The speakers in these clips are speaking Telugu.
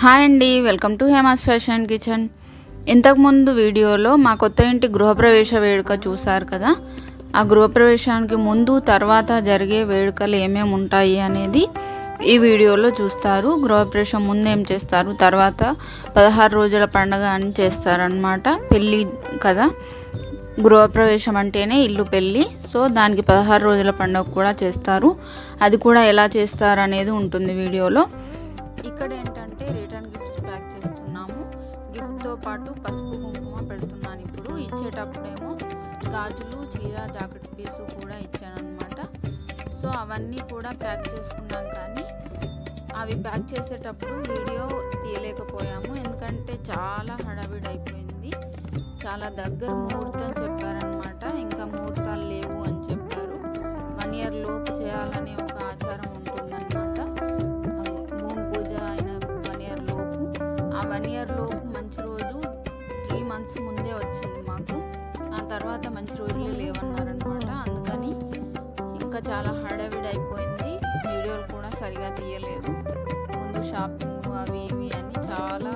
హాయ్ అండి welcome to Hema's fashion kitchen. ఇంతకుముందు వీడియోలో మా కొత్త ఇంటి గృహప్రవేశ వేడుక చూసారు కదా? ఆ గృహప్రవేశానికి ముందు తర్వాత జరిగే వేడుకలు ఏమేమి ఉంటాయి అనేది ఈ వీడియోలో చూస్తారు. గృహప్రవేశం ముందు ఏం చేస్తారు? తర్వాత పదహారు రోజుల పండుగ అని చేస్తారనమాట పెళ్ళి కదా? గృహప్రవేశం అంటేనే ఇల్లు పెళ్ళి. సో దానికి పదహారు రోజుల పండుగ కూడా చేస్తారు. అది కూడా ఎలా చేస్తారు అనేది ఉంటుంది వీడియోలో. పసుపు కుంకుమ పెడుతున్నాను ఇప్పుడు. ఇచ్చేటప్పుడేమో గాజులు చీర జాకెట్ పీసు కూడా ఇచ్చాను అనమాట సో అవన్నీ కూడా ప్యాక్ చేసుకున్నాం కానీ అవి ప్యాక్ చేసేటప్పుడు వీడియో తీయలేకపోయాము. ఎందుకంటే చాలా హడావిడి అయిపోయింది చాలా దగ్గర ముహూర్తం చెప్పారనమాట ఇంకా ముహూర్తాలు లేవు అని చెప్పారు. వన్ ఇయర్ లోపు చేయాలని మంత్స్ ముందే వచ్చింది మాకు. ఆ తర్వాత మంచి రోజులే లేవన్నారనమాట అందుకని ఇంకా చాలా హడావిడి అయిపోయింది వీడియోలు కూడా సరిగా తీయలేదు. ముందు షాపింగ్ అవి ఇవి అని చాలా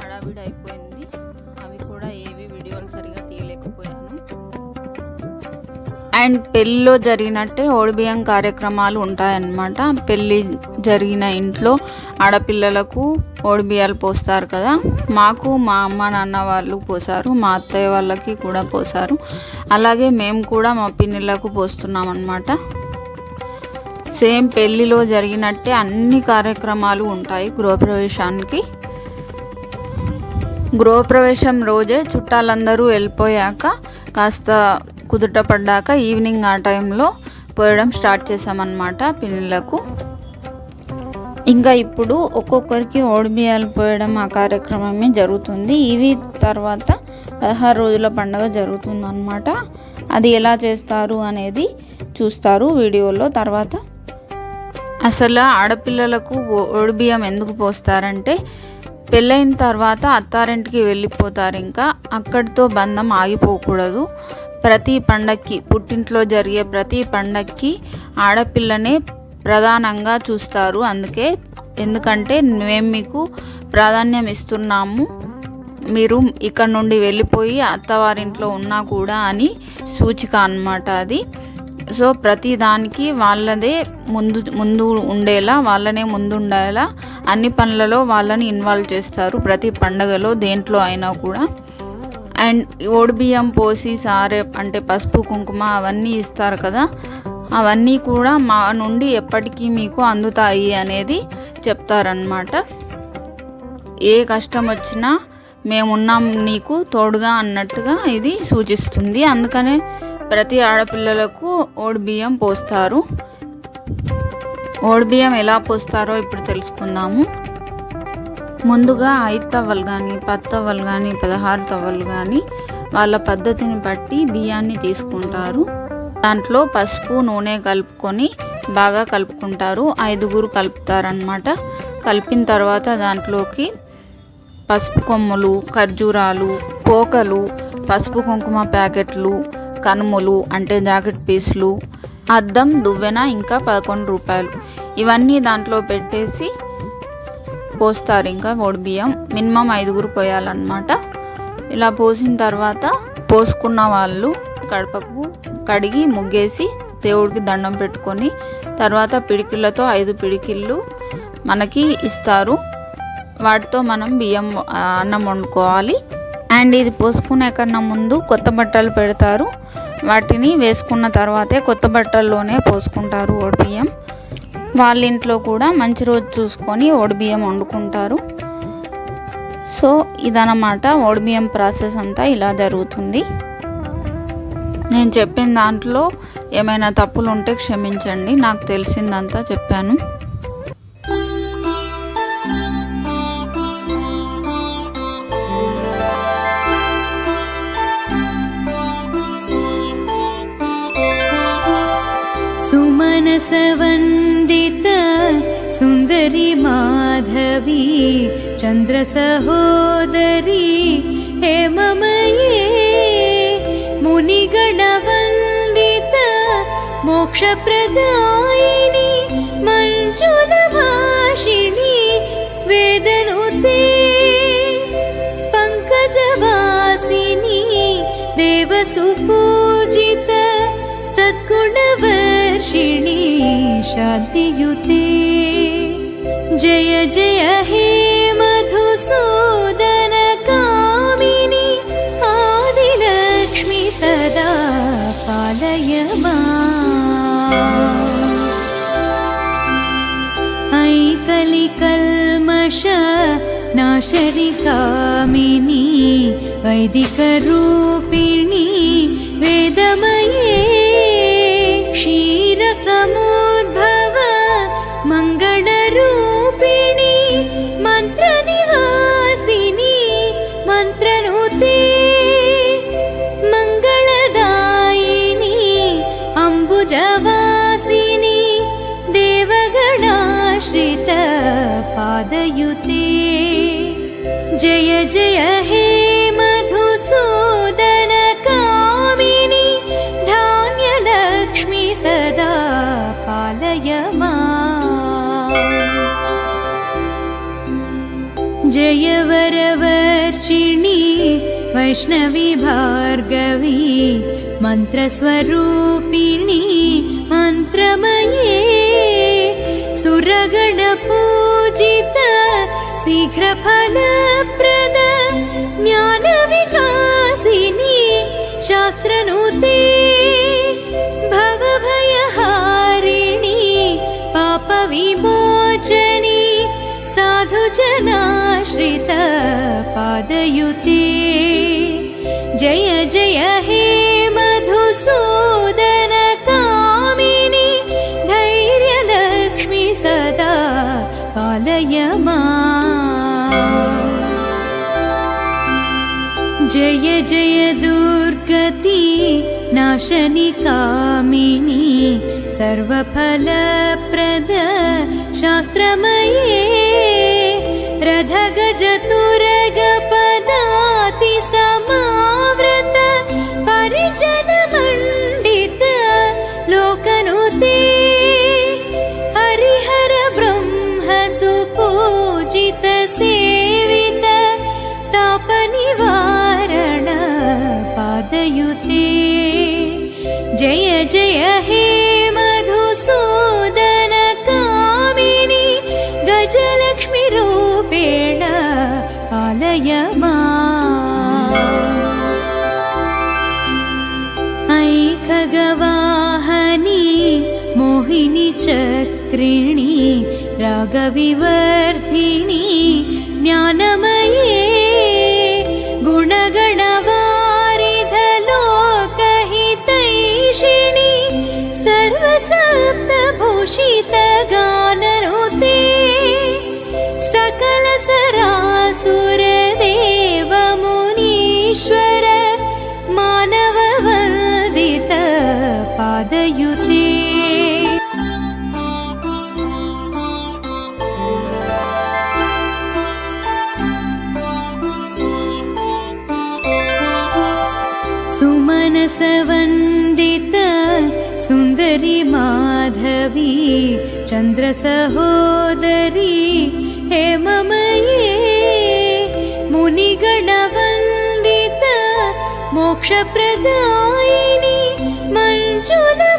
హడావిడి అయిపోయింది అవి కూడా ఏవి వీడియోలు సరిగా తీయలేకపోయాను. అండ్ పెళ్ళిలో జరిగినట్టే ఓడిబియ్యం కార్యక్రమాలు ఉంటాయన్నమాట. పెళ్ళి జరిగిన ఇంట్లో ఆడపిల్లలకు ఓడిబియ్యాలు పోస్తారు కదా. మాకు మా అమ్మ నాన్న వాళ్ళు పోసారు మా అత్తయ్య వాళ్ళకి కూడా పోసారు. అలాగే మేము కూడా మా పిన్నిళ్ళకు పోస్తున్నాం అన్నమాట సేమ్ పెళ్ళిలో జరిగినట్టే అన్ని కార్యక్రమాలు ఉంటాయి గృహప్రవేశానికి. గృహప్రవేశం రోజే చుట్టాలందరూ వెళ్ళిపోయాక కాస్త కుదుట పడ్డాక ఈవినింగ్ ఆ టైంలో పోయడం స్టార్ట్ చేసామన్నమాట పిన్నులకు. ఇంకా ఇప్పుడు ఒక్కొక్కరికి ఓడిబియాలు పోయడం ఆ కార్యక్రమమే జరుగుతుంది. ఇవి తర్వాత పదహారు రోజుల పండుగ జరుగుతుందన్నమాట. అది ఎలా చేస్తారు అనేది చూస్తారు వీడియోలో. తర్వాత అసలు ఆడపిల్లలకు ఓడిబియ్యం ఎందుకు పోస్తారంటే పెళ్ళైన తర్వాత అత్తారింటికి వెళ్ళిపోతారు ఇంకా. అక్కడితో బంధం ఆగిపోకూడదు. ప్రతి పండక్కి పుట్టింట్లో జరిగే ప్రతి పండక్కి ఆడపిల్లనే ప్రధానంగా చూస్తారు. అందుకే ఎందుకంటే మేము మీకు ప్రాధాన్యం ఇస్తున్నాము. మీరు ఇక్కడ నుండి వెళ్ళిపోయి అత్తవారింట్లో ఉన్నా కూడా అని సూచిక అన్నమాట అది. సో ప్రతి దానికి వాళ్ళదే ముందు ముందు ఉండేలా వాళ్ళనే ముందు ఉండేలా అన్ని పనులలో వాళ్ళని ఇన్వాల్వ్ చేస్తారు ప్రతి పండగలో దేంట్లో అయినా కూడా. అండ్ ఓడిబియ్యం పోసి సారే అంటే పసుపు కుంకుమ అవన్నీ ఇస్తారు కదా. అవన్నీ కూడా మా నుండి ఎప్పటికీ మీకు అందుతాయి అనేది చెప్తారనమాట ఏ కష్టం వచ్చినా మేమున్నాం నీకు తోడుగా అన్నట్టుగా ఇది సూచిస్తుంది. అందుకనే ప్రతి ఆడపిల్లలకు ఓడిబియ్యం పోస్తారు. ఓడిబియ్యం ఎలా పోస్తారో ఇప్పుడు తెలుసుకుందాము. ముందుగా ఐదు తవ్వలు కానీ పది తవ్వలు కానీ పదహారు తవ్వలు కానీ వాళ్ళ పద్ధతిని బట్టి బియ్యాన్ని తీసుకుంటారు. దాంట్లో పసుపు నూనె కలుపుకొని బాగా కలుపుకుంటారు. ఐదుగురు కలుపుతారనమాట కలిపిన తర్వాత దాంట్లోకి పసుపు కొమ్ములు ఖర్జూరాలు పోకలు పసుపు కుంకుమ ప్యాకెట్లు కనుములు అంటే జాకెట్ పీసులు అద్దం దువ్వెన ఇంకా పదకొండు రూపాయలు. ఇవన్నీ దాంట్లో పెట్టేసి పోస్తారు ఇంకా బియ్యం. మినిమం ఐదుగురు పోయాలన్నమాట. ఇలా పోసిన తర్వాత పోసుకున్న వాళ్ళు కడపకు కడిగి ముగ్గేసి దేవుడికి దండం పెట్టుకొని తర్వాత పిడికిళ్ళతో ఐదు పిడికిళ్ళు మనకి ఇస్తారు. వాటితో మనం బియ్యం అన్నం వండుకోవాలి. అండ్ ఇది పోసుకునే కన్నా ముందు కొత్త బట్టలు పెడతారు. వాటిని వేసుకున్న తర్వాతే కొత్త బట్టల్లోనే పోసుకుంటారు బియ్యం. వాళ్ళ ఇంట్లో కూడా మంచి రోజు చూసుకొని బియ్యం వండుకుంటారు సో ఇదన్నమాట బియ్యం ప్రాసెస్ అంతా ఇలా జరుగుతుంది నేను చెప్పిన దాంట్లో ఏమైనా తప్పులు ఉంటే క్షమించండి నాకు తెలిసిందంతా చెప్పాను सुमनसवन्दित चन्द्रसहोदरी हे मम ये मुनिगणवन्दित मोक्षप्रदायिनि मञ्जुलभाषिणि वेदनुते पङ्कजवासिनि देवसुपूजित सद्गुणवर्षिणि शान्तियुते। जय जय हे मधुसूदन कामिनि आदिलक्ष्मि सदा पालय माम्। ऐकलिकल्मष नाशरि कामिनी वैदिकरूपिणी वेदमये क्षीरसमुद्भव पादयुते जय जय हे मधुसूदन कामिनि धान्यलक्ष्मि सदा पालय माम्। जय वरवर्षिणि वैष्णवी भार्गवी मन्त्रस्वरूपिणी मन्त्रमये सुरगणपूजित शीघ्रफलप्रद ज्ञानविकासिनी शास्त्रनुते भवभयहारिणी पापविमोचनी साधुजनाश्रित पादयुते जय जय दुर्गति नाशनि कामिनी सर्वफलप्रद शास्त्रमये रथगजतुरगपदाति पादयुते जय जय हे मधुसूदन कामिनि गजलक्ष्मीरूपेण पालय माम्। ऐ खगवाहनी मोहिनी चक्रिणी रागविवर्धिनी ज्ञानमये सुमनस सुमनसवन्दित सुन्दरि माधवी चन्द्रसहोदरी हे मम ये मुनिगणवन्दित मोक्षप्रदायिनी मञ्जुला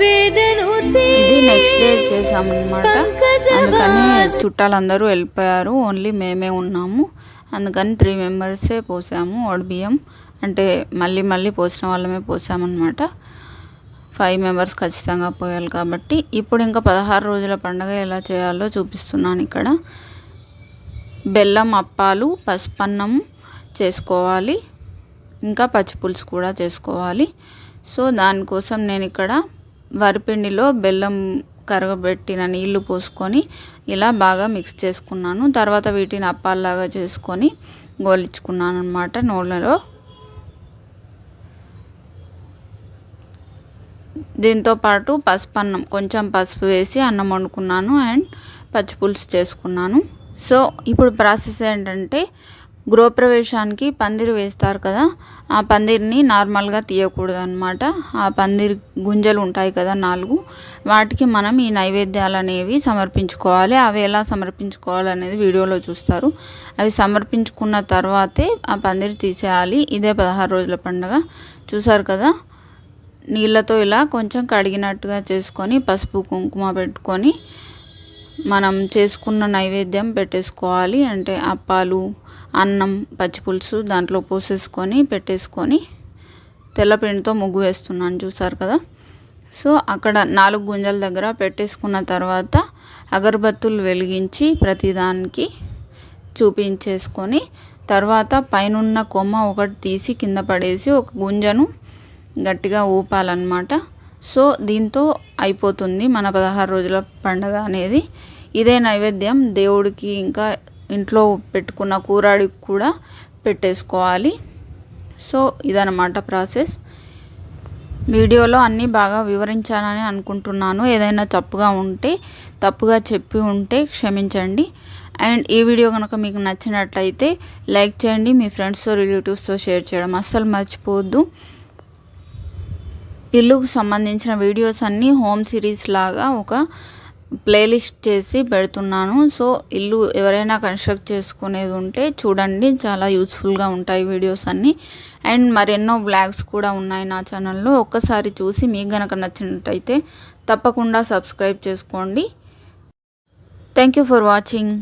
ఇది నెక్స్ట్ డే చేసామన్నమాట అందుకని చుట్టాలందరూ వెళ్ళిపోయారు. ఓన్లీ మేమే ఉన్నాము. అందుకని త్రీ మెంబర్సే పోసాము బియ్యం. అంటే మళ్ళీ మళ్ళీ పోసిన వాళ్ళమే పోసామన్నమాట. ఫైవ్ మెంబర్స్ ఖచ్చితంగా పోయాలి కాబట్టి. ఇప్పుడు ఇంకా పదహారు రోజుల పండుగ ఎలా చేయాలో చూపిస్తున్నాను ఇక్కడ. బెల్లం అప్పాలు పసుపన్నం చేసుకోవాలి. ఇంకా పచ్చిపులుసు కూడా చేసుకోవాలి. సో దానికోసం నేను ఇక్కడ వరిపిండిలో బెల్లం కరగబెట్టిన నీళ్ళు పోసుకొని ఇలా బాగా మిక్స్ చేసుకున్నాను. తర్వాత వీటిని అప్పాల్లాగా చేసుకొని గోలించుకున్నాను అనమాట నూనెలో. దీంతో పాటు పసుపు అన్నం కొంచెం పసుపు వేసి అన్నం వండుకున్నాను అండ్ పచ్చిపులుసు చేసుకున్నాను. సో ఇప్పుడు ప్రాసెస్ ఏంటంటే గృహప్రవేశానికి పందిరి వేస్తారు కదా ఆ పందిరిని నార్మల్గా తీయకూడదు అనమాట ఆ పందిరి గుంజలు ఉంటాయి కదా నాలుగు వాటికి మనం ఈ నైవేద్యాలు అనేవి సమర్పించుకోవాలి. అవి ఎలా సమర్పించుకోవాలి అనేది వీడియోలో చూస్తారు. అవి సమర్పించుకున్న తర్వాతే ఆ పందిరి తీసేయాలి. ఇదే పదహారు రోజుల పండుగ. చూసారు కదా నీళ్ళతో ఇలా కొంచెం కడిగినట్టుగా చేసుకొని పసుపు కుంకుమ పెట్టుకొని మనం చేసుకున్న నైవేద్యం పెట్టేసుకోవాలి. అంటే అప్పాలు అన్నం పచ్చిపులుసు దాంట్లో పోసేసుకొని పెట్టేసుకొని తెల్లపిండితో ముగ్గు వేస్తున్నాను. చూసారు కదా? సో అక్కడ నాలుగు గుంజల దగ్గర పెట్టేసుకున్న తర్వాత అగరబత్తులు వెలిగించి ప్రతిదానికి చూపించేసుకొని తర్వాత పైనున్న కొమ్మ ఒకటి తీసి కింద పడేసి ఒక గుంజను గట్టిగా ఊపాలన్నమాట. సో దీంతో అయిపోతుంది మన పదహారు రోజుల పండగ అనేది. ఇదే నైవేద్యం దేవుడికి ఇంకా ఇంట్లో పెట్టుకున్న కూరాడికి కూడా పెట్టేసుకోవాలి. సో ఇదనమాట ప్రాసెస్. వీడియోలో అన్నీ బాగా వివరించానని అనుకుంటున్నాను. ఏదైనా తప్పుగా ఉంటే తప్పుగా చెప్పి ఉంటే క్షమించండి. అండ్ ఈ వీడియో కనుక మీకు నచ్చినట్లయితే లైక్ చేయండి. మీ ఫ్రెండ్స్తో రిలేటివ్స్తో షేర్ చేయడం అస్సలు మర్చిపోవద్దు. ఇల్లుకు సంబంధించిన వీడియోస్ అన్నీ హోమ్ సిరీస్ లాగా ఒక ప్లేలిస్ట్ చేసి పెడుతున్నాను. సో ఇల్లు ఎవరైనా కన్స్ట్రక్ట్ చేసుకునేది ఉంటే చూడండి. చాలా యూస్ఫుల్గా ఉంటాయి వీడియోస్ అన్నీ. అండ్ మరెన్నో బ్లాగ్స్ కూడా ఉన్నాయి నా ఛానల్లో. ఒక్కసారి చూసి మీకు గనక నచ్చినట్టయితే తప్పకుండా సబ్స్క్రైబ్ చేసుకోండి. Thank you for watching.